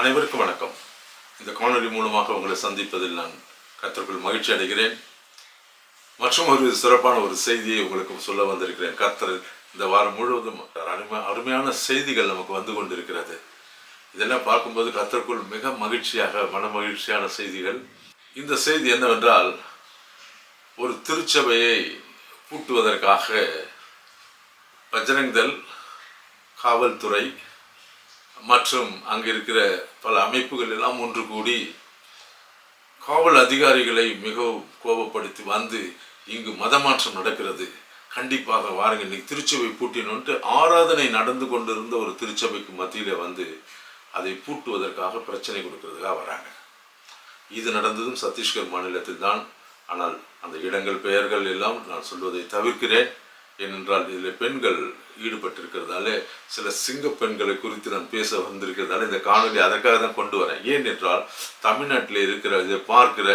அனைவருக்கும் வணக்கம். இந்த காணொலி மூலமாக உங்களை சந்திப்பதில் நான் கத்தருக்குள் மகிழ்ச்சி அடைகிறேன். மற்றும் ஒரு சிறப்பான ஒரு செய்தியை உங்களுக்கு சொல்ல வந்திருக்கிறேன். கர்த்தர் இந்த வாரம் முழுவதும் அருமை அருமையான செய்திகள் நமக்கு வந்து கொண்டிருக்கிறது. இதெல்லாம் பார்க்கும்போது கத்தருக்குள் மிக மகிழ்ச்சியாக மன மகிழ்ச்சியான செய்திகள். இந்த செய்தி என்னவென்றால் ஒரு திருச்சபையை பூட்டுவதற்காக பஜரங்தல் காவல்துறை மற்றும் அங்கே இருக்கிற பல அமைப்புகள் எல்லாம் ஒன்று கூடி காவல் அதிகாரிகளை மிகவும் கோபப்படுத்தி வந்து இங்கு மதமாற்றம் நடக்கிறது. கண்டிப்பாக வாருங்க இன்னைக்கு திருச்சபை பூட்டினோன்ட்டு ஆராதனை நடந்து கொண்டிருந்த ஒரு திருச்சபைக்கு மத்தியில் வந்து அதை பூட்டுவதற்காக பிரச்சனை கொடுக்கறதுக்காக வராங்க. இது நடந்ததும் சத்தீஸ்கர் மாநிலத்தில் தான் ஆனால் அந்த இடங்கள் பெயர்கள் எல்லாம் நான் சொல்வதை தவிர்க்கிறேன். ஏனென்றால் இதில் பெண்கள் ஈடுபட்டிருக்கிறதால சில சிங்க பெண்களை குறித்து நான் பேச வந்திருக்கிறதால இந்த காணொலி அதற்காக தான் கொண்டு வரேன். ஏன் என்றால் தமிழ்நாட்டில் இருக்கிற இதை பார்க்கிற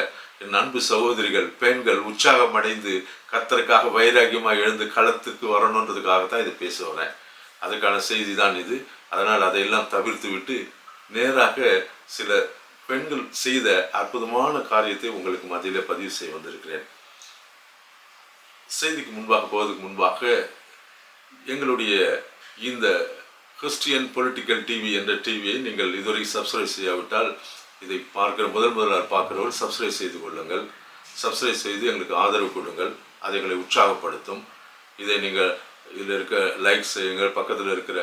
என் அன்பு சகோதரிகள் பெண்கள் உற்சாகம் அடைந்து கத்தருக்காக வைராகியமாக எழுந்து களத்துக்கு வரணுன்றதுக்காக தான் இதை பேச வரேன். அதுக்கான செய்தி தான் இது. அதனால் அதையெல்லாம் தவிர்த்து விட்டு நேராக சில பெண்கள் செய்த அற்புதமான காரியத்தை உங்களுக்கு மத்தியில் பதிவு செய்ய வந்திருக்கிறேன். செய்திக்கு முன்பாக போவதற்கு முன்பாக எங்களுடைய இந்த கிறிஸ்டியன் பொலிட்டிக்கல் டிவி என்ற டிவியை நீங்கள் இதுவரை சப்ஸ்கிரைப் செய்யாவிட்டால் இதை பார்க்கிற முதல் முதலாக பார்க்கிறவர்கள் சப்ஸ்கிரைப் செய்து கொள்ளுங்கள். சப்ஸ்கிரைப் செய்து எங்களுக்கு ஆதரவு கொடுங்கள். அதை எங்களை உற்சாகப்படுத்தும். இதை நீங்கள் இதில் இருக்க லைக் செய்யுங்கள். பக்கத்தில் இருக்கிற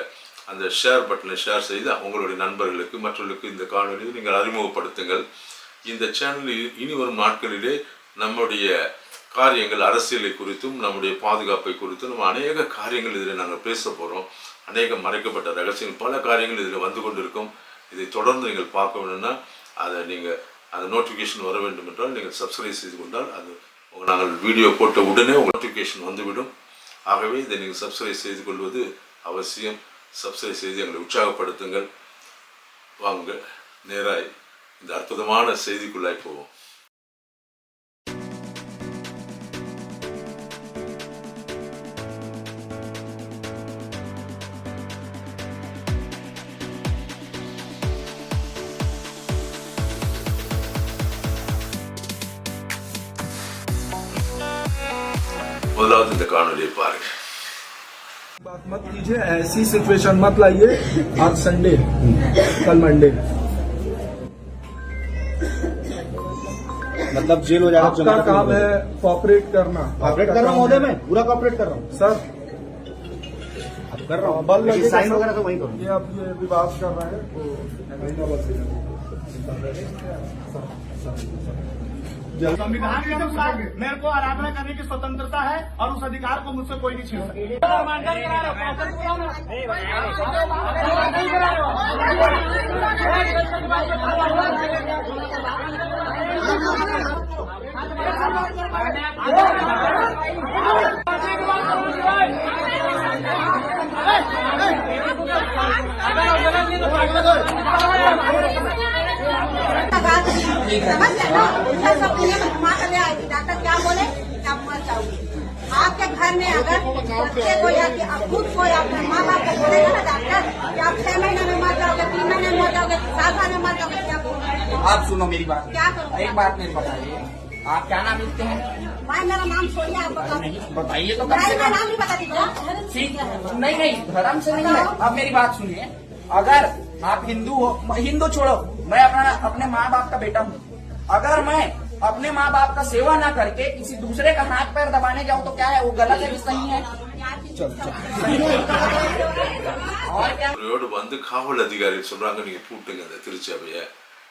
அந்த ஷேர் பட்டனை ஷேர் செய்து உங்களுடைய நண்பர்களுக்கு மற்றவர்களுக்கு இந்த காணொலியை நீங்கள் அறிமுகப்படுத்துங்கள். இந்த சேனலில் இனி வரும் நாட்களிலே நம்முடைய காரியங்கள் அரசியலை குறித்தும் நம்முடைய பாதுகாப்பை குறித்தும் நம்ம அநேக காரியங்கள் இதில் நாங்கள் பேச போகிறோம் அநேக மறைக்கப்பட்ட ரகசியங்கள் பல காரியங்கள் இதில் வந்து கொண்டிருக்கும். இதை தொடர்ந்து நீங்கள் பார்க்க வேணும்னா அதை நீங்கள் அந்த நோட்டிஃபிகேஷன் வர வேண்டும் என்றால் நீங்கள் சப்ஸ்கிரைப் செய்து கொண்டால் அது நாங்கள் வீடியோ போட்ட உடனே உங்கள் நோட்டிஃபிகேஷன் வந்துவிடும். ஆகவே இதை நீங்கள் சப்ஸ்கிரைப் செய்து கொள்வது அவசியம். சப்ஸ்கிரைப் செய்து எங்களை உற்சாகப்படுத்துங்கள். வாங்க நேராய் இந்த அற்புதமான செய்திக்குள்ளாய் போவோம். முதலாவது இந்த காணொலியை பாருங்க बात मत कीजिए ऐसी सिचुएशन मत लाइए आज संडे कल मंडे मतलब जेल हो जाएगा आपका जमानत काम नहीं है कॉपरेट करना कॉपरेट आपका कर रहा काम हूँ महोदय है- मैं पूरा कॉपरेट कर रहा हूँ सर अब कर रहा हूँ बल लेकिन लगेगा साइन सर। वगैरह तो वहीं करूँ ये आप ये विवाद कर रहे हैं तो महीना बस संविधान के अनुसार मेरे को आराधना करने की स्वतंत्रता है और उस अधिकार को मुझसे कोई नहीं छीन सकता समझ गए ना उधर सब दुनिया घुमा कर ले आई डॉक्टर क्या बोले कि मर जाओगे आपके घर में अगर बच्चे को या खुद को या अपने माँ बाप को बोलेगा ना डॉक्टर कि आप छह महीने में मर जाओगे तीन महीने में मर जाओगे सात साल में मर जाओगे क्या बोलेगा? आप सुनो मेरी बात। क्या करूँ? एक बात मेरे बताइए। आप क्या नाम लिखते हैं? भाई मेरा नाम छोड़िए आप बताओ। बताइए तो कम भाई मेरा नाम नहीं बता दीजिए ठीक नहीं नहीं धर्म से नहीं है। अब मेरी बात सुनिए। अगर आप हिंदू हो हिंदू छोड़ो। मैं अपना अपने माँ बाप का बेटा हूँ अगर मैं अपने माँ बाप का सेवा ना करके किसी दूसरे का हाथ पैर दबाने जाऊँ तो क्या है वो गलत है कि सही है और क्या அவரோடு வந்து காவல் அதிகாரி சொல்றாங்க நீங்க பூட்டுங்க இந்த திருச்சபையை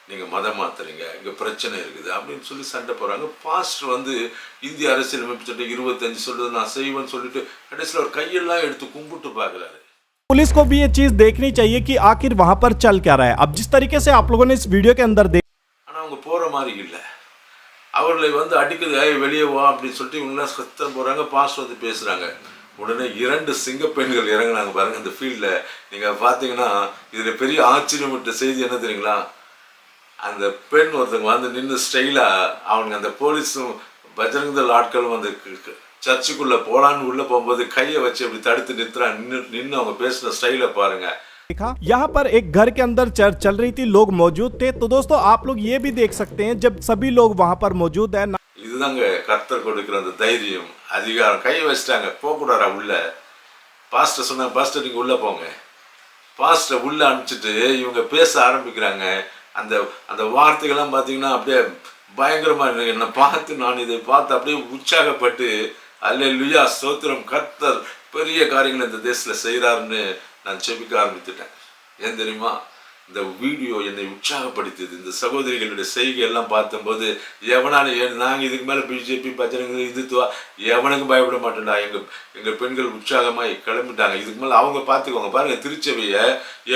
நீங்க மதம் மாத்துறீங்க இங்க பிரச்சனை இருக்குது அப்படின்னு சொல்லி சண்டை போறாங்க பாஸ்டர் வந்து இந்திய அரசியலமைப்பு சட்டம் இருபத்தஞ்சு சொல்றது நான் செய்வேன்னு சொல்லிட்டு கடைசியில் ஒரு கையெல்லாம் எடுத்து கும்பிட்டு பார்க்கறாரு पुलिस को भी ये चीज देखनी चाहिए कि आखिर वहां पर चल क्या रहा है अब जिस तरीके से आप लोगों ने इस वीडियो के अंदर देख ஆனா அவங்க போற மாதிரி இல்லை அவர்களை வந்து அடிக்குது ஏய் வெளியே வா அப்படின்னு சொல்லிட்டு இவங்களாம் சத்தம் போறாங்க பாஸ்டர் வந்து பேசுறாங்க உடனே இரண்டு சிங்க பெண்கள் இறங்குனாங்க பாருங்க இந்த ஃபீல்டில் நீங்க பார்த்தீங்கன்னா இதுல பெரிய ஆச்சரியம் விட்ட செய்தி என்ன தெரியுங்களா அந்த பெண் ஒருத்தங்க வந்து நின்று ஸ்டைலா அவங்க அந்த போலீஸும் பஜரங்கதள் ஆட்களும் அந்த க- க- சர்ச்சுக்குள்ள போலான்னு உள்ள போகும்போது கையை வச்சு அப்படி தடுத்து நிறுத்துறாங்க நின்று நின்று அவங்க பேசுன ஸ்டைலை பாருங்க देखा यहाँ पर एक घर के अंदर चर्च चल रही थी लोग मौजूद थे तो दोस्तों आप लोग ये भी देख सकते हैं जब सभी लोग वहां पर मौजूद है இதுதாங்க கர்த்தர் கொடுக்கிற அந்த தைரியம் அதிகாரம் கை வச்சிட்டாங்க போகக்கூடாதா உள்ள பாஸ்டர் சொன்னாங்க பாஸ்டர் நீங்கள் உள்ளே போங்க பாஸ்டர் உள்ளே அனுப்பிச்சிட்டு இவங்க பேச ஆரம்பிக்கிறாங்க அந்த அந்த வார்த்தைகள்லாம் பார்த்தீங்கன்னா அப்படியே பயங்கரமாக இருக்கு என்னை பார்த்து நான் இதை பார்த்து அப்படியே உற்சாகப்பட்டு அல்ல லுயா ஸ்தோத்திரம். கர்த்தர் பெரிய காரியங்களை இந்த தேசத்தில் செய்கிறாருன்னு நான் செபிக்க ஆரம்பித்துட்டேன். ஏன் தெரியுமா? இந்த வீடியோ என்னை உற்சாகப்படுத்தியது. இந்த சகோதரிகளுடைய செய்கை எல்லாம் பார்த்தம்போது எவனாலும் ஏன் நாங்கள் இதுக்கு மேலே பிஜேபி பஜனைங்க இந்துத்துவா எவனுக்கும் பயப்பட மாட்டேன்டா. எங்கள் எங்கள் பெண்கள் உற்சாகமாய் கிளம்பிட்டாங்க. இதுக்கு மேலே அவங்க பார்த்துக்கோங்க. பாருங்கள் திருச்சபையை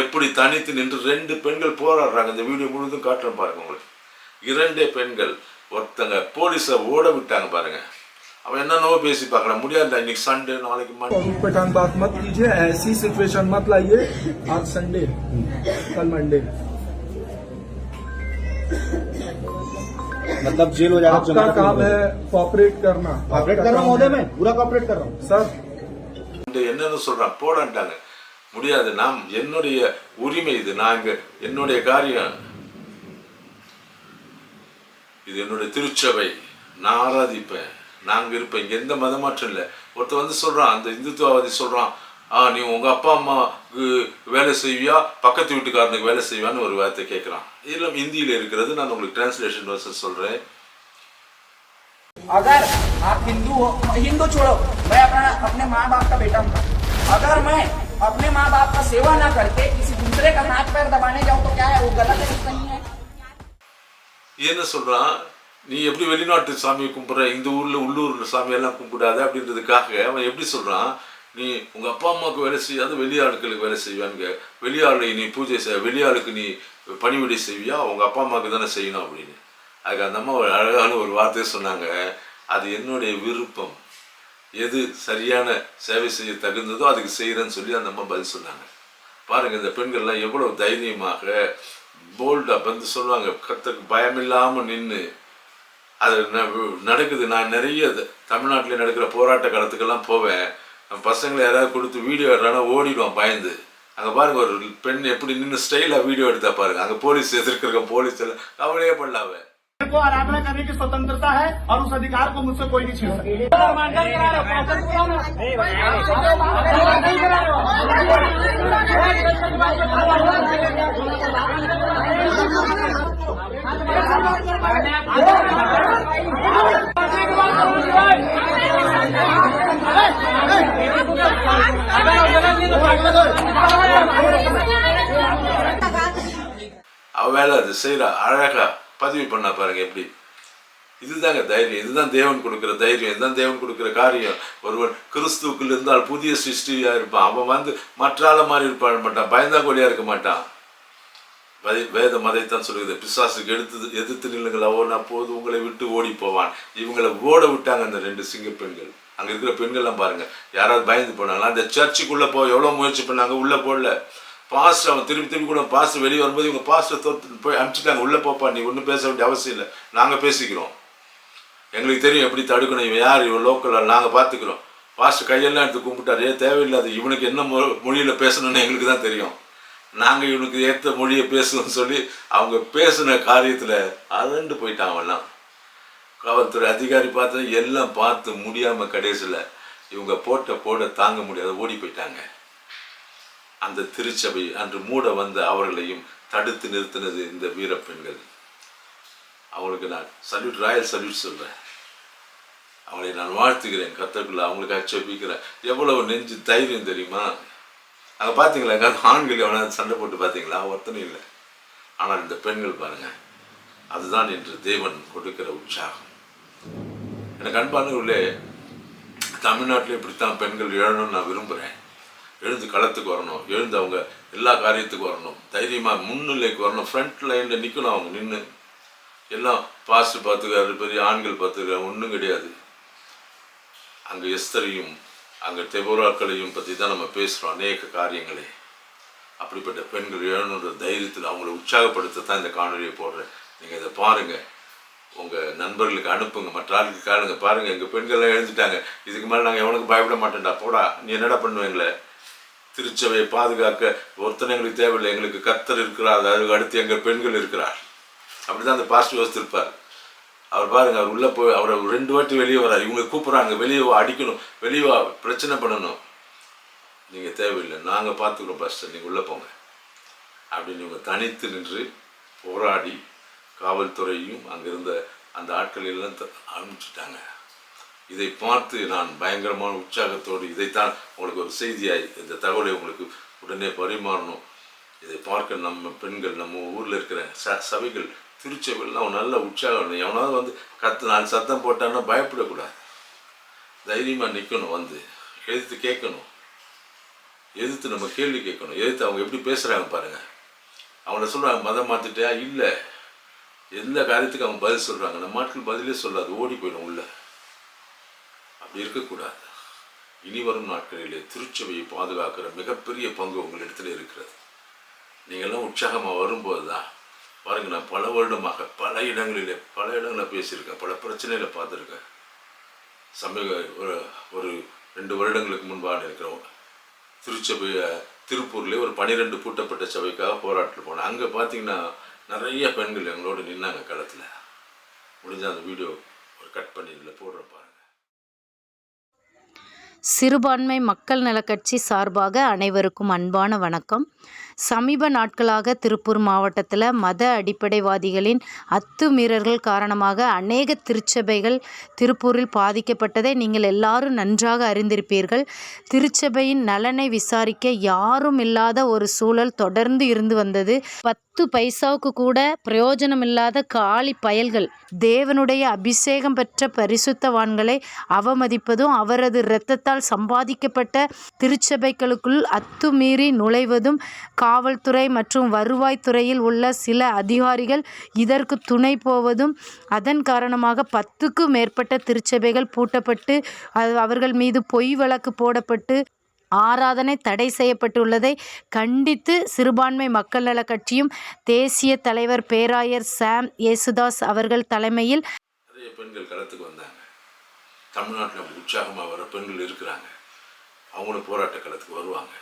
எப்படி தனித்து நின்று ரெண்டு பெண்கள் போராடுறாங்க. இந்த வீடியோ முழுதும் காட்டுறேன் பாருங்க உங்களுக்கு. இரண்டே பெண்கள் ஒருத்தங்க போலீஸை ஓட விட்டாங்க பாருங்கள் அவன் என்னென்னவோ பேசி பார்க்கலாம் முடியாது இன்னைக்கு சண்டே நாளைக்கு மண்டே और पठान बात मत कीजिए ऐसी सिचुएशन मत लाइए आज संडे कल मंडे मतलब जेल हो जाएगा आपका जमानत काम नहीं है कॉपरेट करना कॉपरेट आपका कर रहा हूँ काम महोदय है- मैं पूरा कॉपरेट कर रहा हूँ सर என்னன்னு சொல்றான் போடான்ட்டாங்க முடியாது நாம் என்னுடைய உரிமை இது நாங்க என்னுடைய காரியம் இது என்னுடைய திருச்சபை நான் ஆராதிப்பேன் நாங்க இருப்பேன் இங்க எந்த மதமாற்றம் இல்லை ஒருத்தன் வந்து சொல்றான் அந்த இந்துத்துவவாதி சொல்றான் ஆ நீ உங்க அப்பா அம்மாவுக்கு வேலை செய்வியா பக்கத்து வீட்டுக்காரனுக்கு வேலை செய்வியான்னு ஒரு வார்த்தை கேட்குறான் இதெல்லாம் ஹிந்தியில் இருக்கிறது நான் உங்களுக்கு டிரான்ஸ்லேஷன் வருஷம் சொல்றேன் अगर आप हिंदू हो हिंदू छोड़ो मैं अपना अपने माँ बाप का बेटा हूँ अगर मैं अपने माँ बाप का सेवा ना करके किसी दूसरे का हाथ पैर दबाने जाऊँ तो क्या है वो गलत है कि नहीं है என்ன சொல்றான் நீ எப்படி வெளிநாட்டு சாமியை கும்பிட்ற? இந்த ஊரில் உள்ளூரில் சாமியெல்லாம் கும்பிடாத அப்படின்றதுக்காக அவன் எப்படி சொல்கிறான் நீ உங்கள் அப்பா அம்மாவுக்கு வேலை செய்யாத வெளியாளுக்களுக்கு வேலை செய்வானுங்க வெளியாளை நீ பூஜை செய்ய வெளியாளுக்கு நீ பணிவிடை செய்வியா? உங்கள் அப்பா அம்மாவுக்கு தானே செய்யணும் அப்படின்னு. அதுக்கு அந்த அம்மா ஒரு அழகான ஒரு வார்த்தையை சொன்னாங்க. அது என்னுடைய விருப்பம். எது சரியான சேவை செய்ய தகுந்ததோ அதுக்கு செய்கிறேன்னு சொல்லி அந்த அம்மா பதில் சொன்னாங்க. பாருங்கள் இந்த பெண்கள்லாம் எவ்வளோ தைரியமாக போல்டாக வந்து சொல்லுவாங்க. கற்றுக்கு பயமில்லாமல் நின்று அது ந- நடக்குது. நான் நிறைய இது தமிழ்நாட்டில் நடக்கிற போராட்ட காலத்துக்கெல்லாம் போவேன். பசங்களை யாராவது கொடுத்து வீடியோ எடுறானா ஓடிடுவான் பயந்து. அங்கே பாருங்க ஒரு பெண் எப்படி நின்று ஸ்டைலாக வீடியோ எடுத்தா பாருங்க. அங்கே போலீஸ் எதிர்க்கிறக்க போலீஸ் எல்லாம் கவலையே பண்ணலாவே मेरे को आराधना करने की स्वतंत्रता है और उस अधिकार को मुझसे कोई नहीं छीन सकता। I பதிவு பண்ணா பாருங்க எப்படி. இதுதாங்க தைரியம். இதுதான் தேவன் கொடுக்குற தைரியம். இதுதான் தேவன் கொடுக்குற காரியம். ஒருவன் கிறிஸ்துவுக்குள் இருந்தால் புதிய சிருஷ்டியாக இருப்பான். அவன் வந்து மற்றால மாதிரி இருப்பான் மாட்டான். பயந்தாங்கோலியா இருக்க மாட்டான். வே- வேதம் அதைத்தான் சொல்லுகிறது. பிசாசுக்கு எடுத்து எதிர்த்து நில்லுங்கள். அவன் அப்போது உங்களை விட்டு ஓடி போவான் இவங்களை ஓட விட்டாங்க அந்த ரெண்டு சிங்க பெண்கள். அங்கே இருக்கிற பெண்கள்லாம் பாருங்க. யாராவது பயந்து போனாங்களா அந்த சர்ச்சுக்குள்ளே போக எவ்வளோ முயற்சி பண்ணாங்க உள்ளே போடல. பாஸ்டர் அவன் திருப்பி திருப்பி கூட பாஸ்டர் வெளியே வரும்போது இவங்க பாஸ்ட்டை தோற்று போய் அனுப்பிச்சிட்டாங்க உள்ளே போப்பா நீ ஒன்றும் பேச வேண்டிய அவசியம் இல்லை. நாங்கள் பேசிக்கிறோம். எங்களுக்கு தெரியும் எப்படி தடுக்கணும். இவன் யார்? இவன் லோக்கல் நாங்கள் பார்த்துக்கிறோம் பாஸ்ட் கையெல்லாம் எடுத்து கும்பிட்டாரு. தேவையில்லாது இவனுக்கு என்ன மொ மொழியில் பேசணும்னு எங்களுக்கு தான் தெரியும். நாங்கள் இவனுக்கு ஏற்ற மொழியை பேசணும்னு சொல்லி அவங்க பேசின காரியத்தில் அதண்டு போயிட்டான் எல்லாம். காவல்துறை அதிகாரி பார்த்து எல்லாம் பார்த்து முடியாமல் கடைசியில் இவங்க போட்ட போட தாங்க முடியாத ஓடி போயிட்டாங்க. அந்த திருச்சபை அன்று மூட வந்த அவர்களையும் தடுத்து நிறுத்தினது இந்த வீரப்பெண்கள் அவங்களுக்கு நான் சல்யூட் ராயல் சல்யூட் சொல்கிறேன் அவளை நான் வாழ்த்துகிறேன் கத்தக்குள்ள அவங்களுக்காக செபிக்கிறேன். எவ்வளவு நெஞ்சு தைரியம் தெரியுமா? அங்கே பார்த்தீங்களா எங்காவது ஆண்கள் எவனாவது சண்டை போட்டு பார்த்தீங்களா ஒருத்தனும் இல்லை. ஆனால் இந்த பெண்கள் பாருங்க அதுதான் இன்று தேவன் கொடுக்கிற உற்சாகம். எனக்கு அன்பானவர்களே தமிழ்நாட்டில் இப்படித்தான் பெண்கள் எழணும்னு நான் விரும்புகிறேன் எழுந்து களத்துக்கு வரணும் எழுந்து அவங்க எல்லா காரியத்துக்கும் வரணும் தைரியமாக முன்னிலைக்கு வரணும் ஃப்ரண்ட் லைனில் நிற்கணும் அவங்க நின்று எல்லாம் பாஸ்ட் பார்த்துக்கிறாரு பெரிய ஆண்கள் பார்த்துக்காரு ஒன்றும் கிடையாது. அங்கே எஸ்தரையும் அங்கே தெபோராக்களையும் பற்றி தான் நம்ம பேசுகிறோம் அநேக காரியங்களே. அப்படிப்பட்ட பெண்கள் எழுநூறு தைரியத்தில் அவங்கள உற்சாகப்படுத்த தான் இந்த காணொலியை போடுறேன். நீங்கள் இதை பாருங்கள் உங்கள் நண்பர்களுக்கு அனுப்புங்க மற்ற ஆளுக்கு காணுங்க. பாருங்கள் எங்கள் பெண்கள்லாம் எழுந்துட்டாங்க. இதுக்கு மேலே நாங்கள் எவனுக்கு பயப்பட மாட்டேன்டா போடா. நீ என்னடா பண்ணுவேங்களே திருச்சபையை பாதுகாக்க ஒருத்தனை எங்களுக்கு தேவையில்லை. எங்களுக்கு கத்தர் இருக்கிறார். அதுக்கு அடுத்து எங்கள் பெண்கள் இருக்கிறார். அப்படிதான் அந்த பாஸ்ட் யோசித்திருப்பார். அவர் பாருங்க அவர் உள்ளே போய் அவரை ரெண்டு வாட்டி வெளியே வரார். இவங்க கூப்பிட்றாங்க வெளியே அடிக்கணும் வெளியே வா பிரச்சனை பண்ணணும். நீங்கள் தேவையில்லை நாங்கள் பார்த்துக்கிறோம் பாஸ்டர் நீங்கள் உள்ளே போங்க. அப்படின்னு இவங்க தனித்து நின்று போராடி காவல்துறையும் அங்கிருந்த அந்த ஆட்கள் எல்லாம் த- அனுப்பிச்சிட்டாங்க. இதை பார்த்து நான் பயங்கரமான உற்சாகத்தோடு இதைத்தான் உங்களுக்கு ஒரு செய்தியாய் இந்த தகவலை உங்களுக்கு உடனே பரிமாறணும். இதை பார்க்க நம்ம பெண்கள் நம்ம ஊரில் இருக்கிற ச சபைகள் திருச்சபைகள்லாம் நல்ல உற்சாகம் எவனாவது வந்து கத்து நான் சத்தம் போட்டான்னா பயப்படக்கூடாது. தைரியமாக நிற்கணும் வந்து. எதிர்த்து கேட்கணும். எதிர்த்து நம்ம கேள்வி கேட்கணும். எதிர்த்து அவங்க எப்படி பேசுகிறாங்க பாருங்கள் அவங்கள சொல்கிறாங்க மதம் மாற்றிட்டியா இல்லை. எந்த காரியத்துக்கு அவங்க பதில் சொல்கிறாங்க நம்ம ஆட்கள் பதிலே சொல்லாது. ஓடி போயிடும் உள்ளே. இருக்கக்கூடாது. இனி வரும் நாட்களிலே திருச்சபையை பாதுகாக்கிற மிகப்பெரிய பங்கு உங்களிடத்தில் இருக்கிறது. நீங்கள்லாம் உற்சாகமாக வரும்போது தான் பாருங்க நான் பல வருடமாக பல இடங்களிலே பல இடங்களில் பேசியிருக்கேன் பல பிரச்சனைகளை பார்த்துருக்கேன். சமீப ஒரு ஒரு ரெண்டு வருடங்களுக்கு முன்பாக இருக்கிறோம் திருச்சபையை திருப்பூர்லேயே ஒரு பனிரெண்டு பூட்டப்பட்ட சபைக்காக போராட்டத்தில் போனேன். அங்கே பார்த்தீங்கன்னா நிறைய பெண்கள் எங்களோட நின்னாங்க களத்தில். முடிஞ்ச அந்த வீடியோ ஒரு கட் பண்ணி இதில் போடுற சிறுபான்மை மக்கள் நலக்கட்சி சார்பாக அனைவருக்கும் அன்பான வணக்கம். சமீப நாட்களாக திருப்பூர் மாவட்டத்தில் மத அடிப்படைவாதிகளின் அத்துமீறல்கள் காரணமாக அநேக திருச்சபைகள் திருப்பூரில் பாதிக்கப்பட்டதை நீங்கள் எல்லாரும் நன்றாக அறிந்திருப்பீர்கள். திருச்சபையின் நலனை விசாரிக்க யாரும் இல்லாத ஒரு சூழல் தொடர்ந்து இருந்து வந்தது. பத்து பத்து பைசாவுக்கு கூட பிரயோஜனம் இல்லாத காலி பயல்கள். தேவனுடைய அபிஷேகம் பெற்ற பரிசுத்தவான்களை அவமதிப்பதும் அவரது இரத்தத்தால் சம்பாதிக்கப்பட்ட திருச்சபைகளுக்குள் அத்துமீறி நுழைவதும் காவல்துறை மற்றும் வருவாய்த்துறையில் உள்ள சில அதிகாரிகள் இதற்கு துணை போவதும் அதன் காரணமாக பத்துக்கும் மேற்பட்ட திருச்சபைகள் பூட்டப்பட்டு அது அவர்கள் மீது பொய் வழக்கு போடப்பட்டு ஆராதனை தடை செய்யப்பட்டுள்ளதை கண்டித்து சிறுபான்மை மக்கள் நலக் கட்சியும் தேசிய தலைவர் பேராயர் சாம் யேசுதாஸ் அவர்கள் தலைமையில் நிறைய பெண்கள் களத்துக்கு வந்தாங்க. தமிழ்நாட்டில் உற்சாகமாக வர பெண்கள் இருக்கிறாங்க. அவங்களும் போராட்ட களத்துக்கு வருவாங்க.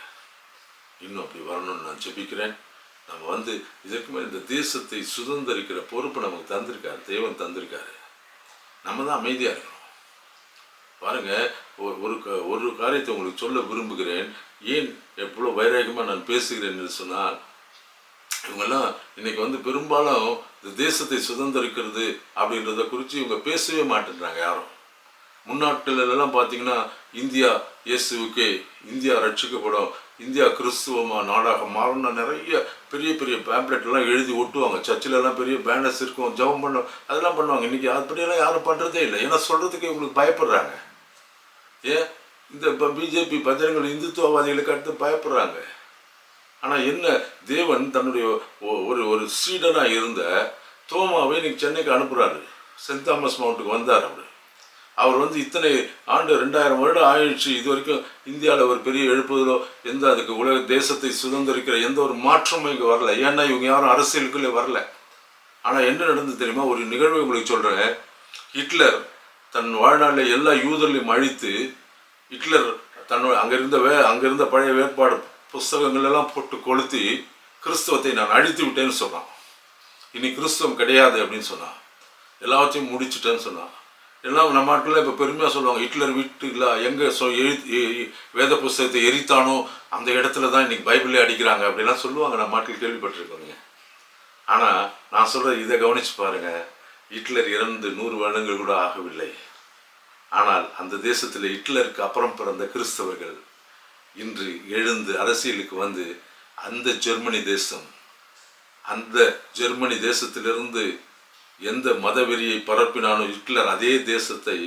இன்னும் அப்படி வரணும்னு நான் ஜெபிக்கிறேன். நம்ம வந்து இதற்கு மேலே இந்த தேசத்தை சுதந்திரிக்கிற பொறுப்பு நமக்கு தந்திருக்காரு தெய்வம் தந்திருக்காரு. நம்ம தான் அமைதியாக இருக்கணும். பாருங்க ஒரு ஒரு க- ஒரு காரியத்தை உங்களுக்கு சொல்ல விரும்புகிறேன். ஏன் எவ்வளோ வைராகியமாக நான் பேசுகிறேன் என்று சொன்னால் இவங்கெல்லாம் இன்னைக்கு வந்து பெரும்பாலும் இந்த தேசத்தை சுதந்திரிக்கிறது அப்படின்றத குறித்து இவங்க பேசவே மாட்டேன்றாங்க யாரும். முன்னாட்டிலெல்லாம் பார்த்தீங்கன்னா இந்தியா இயேசுவுக்கே இந்தியா ரட்சிக்கப்படும் இந்தியா கிறிஸ்துவமாக நாடாக மாறணும் நிறைய பெரிய பெரிய பேம்ப்ளெட்லாம் எழுதி ஒட்டுவாங்க. சர்ச்சிலெல்லாம் பெரிய பேனர்ஸ் இருக்கும் ஜெபம் பண்ணுவோம் அதெல்லாம் பண்ணுவாங்க. இன்றைக்கி அப்படியெல்லாம் யாரும் பண்ணுறதே இல்லை. ஏன்னா சொல்கிறதுக்கு இவங்களுக்கு பயப்படுறாங்க. ஏன் இந்த இப்போ பிஜேபி பஜரங்கள் இந்துத்துவவாதிகளுக்கு அடுத்து பயப்படுறாங்க. ஆனால் என்ன தேவன் தன்னுடைய ஒரு ஒரு சீடனாக இருந்த தோமாவை இன்னைக்கு சென்னைக்கு அனுப்புகிறாரு சென்ட் தாமஸ் மவுண்ட்டுக்கு வந்தார் அவர். அவர் வந்து இத்தனை ஆண்டு ரெண்டாயிரம் வருடம் ஆயிடுச்சு இது வரைக்கும் இந்தியாவில் ஒரு பெரிய எழுப்புதலோ எந்த அதுக்கு உலக தேசத்தை சுதந்திரிக்கிற எந்த ஒரு மாற்றமும் இங்கே வரல. ஏன்னா இவங்க யாரும் அரசியலுக்குள்ளே வரல. ஆனால் என்ன நடந்து தெரியுமா? ஒரு நிகழ்வை உங்களுக்கு சொல்கிறேன் ஹிட்லர் தன் வாழ்நாளில் எல்லா யூதர்களையும் அழித்து ஹிட்லர் தன்னோட அங்கே இருந்த வே அங்கே இருந்த பழைய வேட்பாடு புஸ்தகங்கள் எல்லாம் போட்டு கொளுத்தி கிறிஸ்தவத்தை நான் அழித்து விட்டேன்னு சொன்னான். இனி கிறிஸ்தவம் கிடையாது அப்படின்னு சொன்னான். எல்லாத்தையும் முடிச்சுட்டேன்னு சொன்னான். எல்லாம் நம்ம நாட்டில் இப்போ பெருமையாக சொல்லுவாங்க. ஹிட்லர் வீட்டுல எங்கே சொ எழு வேத புஸ்தகத்தை எரித்தானோ அந்த இடத்துல தான் இன்றைக்கி பைபிளே அடிக்கிறாங்க அப்படிலாம் சொல்லுவாங்க. நம்ம நாட்டில் கேள்விப்பட்டிருக்கோங்க ஆனால் நான் சொல்கிறது இதை கவனிச்சு பாருங்கள் ஹிட்லர் இறந்து நூறு வருடங்கள் கூட ஆகவில்லை. ஆனால் அந்த தேசத்தில் ஹிட்லருக்கு அப்புறம் பிறந்த கிறிஸ்தவர்கள் இன்று எழுந்து அரசியலுக்கு வந்து அந்த ஜெர்மனி தேசம் அந்த ஜெர்மனி தேசத்திலிருந்து எந்த மதவெறியை பரப்பினானோ ஹிட்லர் அதே தேசத்தை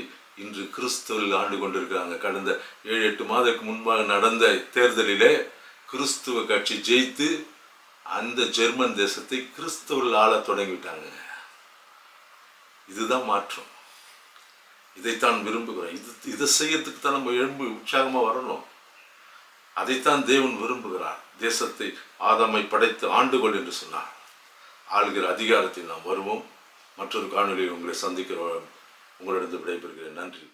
இன்று கிறிஸ்துவில் ஆண்டு கொண்டிருக்கிறாங்க. கடந்த ஏழு எட்டு மாதத்துக்கு முன்பாக நடந்த தேர்தலிலே கிறிஸ்துவ கட்சி ஜெயித்து அந்த ஜெர்மன் தேசத்தை கிறிஸ்துவில் ஆள தொடங்கிவிட்டாங்க. இதுதான் மாற்றம். இதைத்தான் விரும்புகிறோம். இது இதை செய்யறதுக்கு தான் நம்ம எழும்பு உற்சாகமாக வரணும். அதைத்தான் தேவன் விரும்புகிறார். தேசத்தை ஆதாமை படைத்து ஆண்டுகொள் என்று சொன்னார். ஆளுகிற அதிகாரத்தில் நாம் வருவோம். மற்றொரு காணொலியில் உங்களை சந்திக்கிற உங்களிடம் விடைபெறுகிறேன். நன்றி.